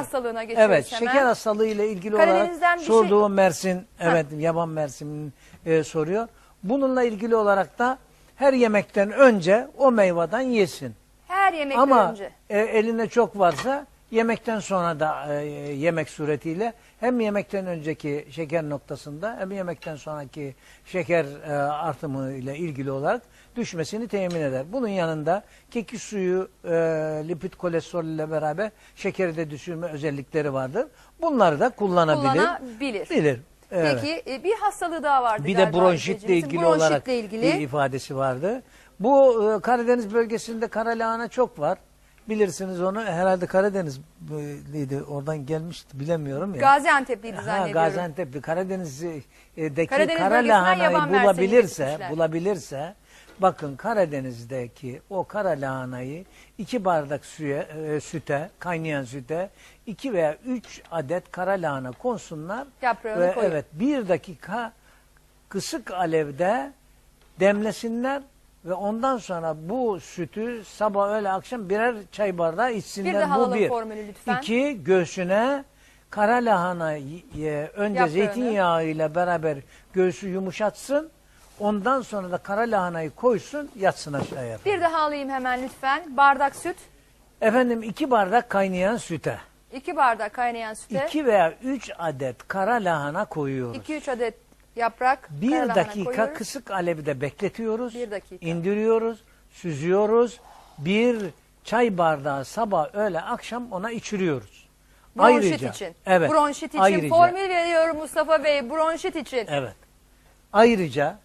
hastalığına geçiyoruz Evet, hemen. şeker hastalığı ile ilgili Karadeniz'den olarak bir şey- sorduğu Mersin, evet yaban Mersin'in e, soruyor. Bununla ilgili olarak da her yemekten önce o meyveden yesin. Her yemekten Ama önce. e, eline çok varsa yemekten sonra da e, yemek suretiyle hem yemekten önceki şeker noktasında hem yemekten sonraki şeker e, artımı ile ilgili olarak düşmesini temin eder. Bunun yanında kekik suyu e, lipid kolesterol ile beraber şekeri de düşürme özellikleri vardır. Bunları da kullanabilir. Kullanabilir. Bilir. Evet. Peki e, bir hastalığı daha vardı Bir de bronşitle ilgili Bronşitle olarak ilgili. bir ifadesi vardı. Bu e, Karadeniz bölgesinde kara lahana çok var. Bilirsiniz onu herhalde Karadenizliydi oradan gelmişti bilemiyorum ya. Gaziantep'liydi Ha, zannediyorum. Gaziantep'li Karadeniz'deki Karadeniz kara lahanayı bulabilirse bulabilirse bakın Karadeniz'deki o kara lahanayı iki bardak suya, e, süte kaynayan süte iki veya üç adet kara lahana konsunlar Yaprağını ve koyun. evet bir dakika kısık alevde demlesinler ve ondan sonra bu sütü sabah öğle akşam birer çay bardağı içsinler. Bir daha bu bir. formülü lütfen. İki göğsüne kara lahana y- önce Yaprağını. zeytinyağı ile beraber göğsü yumuşatsın. Ondan sonra da kara lahanayı koysun yatsın aşağıya. Bir daha alayım hemen lütfen. Bardak süt. Efendim iki bardak kaynayan süte. iki bardak kaynayan süte. iki veya üç adet kara lahana koyuyoruz. 2-3 adet yaprak. Bir dakika koyuyoruz. kısık alevde bekletiyoruz. Bir dakika. indiriyoruz, süzüyoruz. Bir çay bardağı sabah, öğle, akşam ona içiriyoruz. Bronşit için. Evet. Bronşit için ayrıca, formül veriyorum Mustafa Bey. Bronşit için. Evet. Ayrıca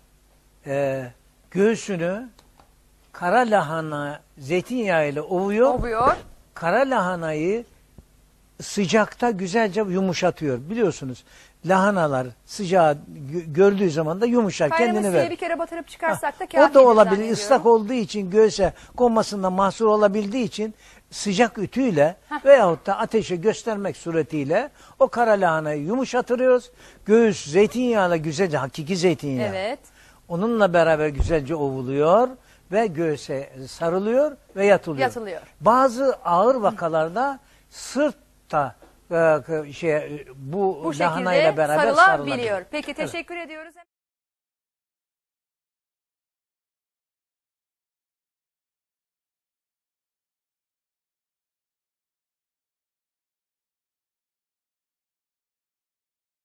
e, göğsünü kara lahana zeytinyağı ile ovuyor. Ovuyor. Kara lahanayı sıcakta güzelce yumuşatıyor. Biliyorsunuz lahanalar sıcağı gö- gördüğü zaman da yumuşar Kaynamış kendini ver. bir kere batırıp çıkarsak da O kafidir da olabilir. ıslak olduğu için göğse konmasında mahsur olabildiği için sıcak ütüyle veyahut da ateşe göstermek suretiyle o kara lahanayı yumuşatıyoruz. Göğüs zeytinyağıyla güzelce hakiki zeytinyağı. Evet. Onunla beraber güzelce ovuluyor ve göğse sarılıyor ve yatılıyor. Yatılıyor. Bazı ağır vakalarda sırtta e, şey bu, Bu lahanayla beraber sarılabiliyor. sarılabiliyor. Peki teşekkür ediyoruz.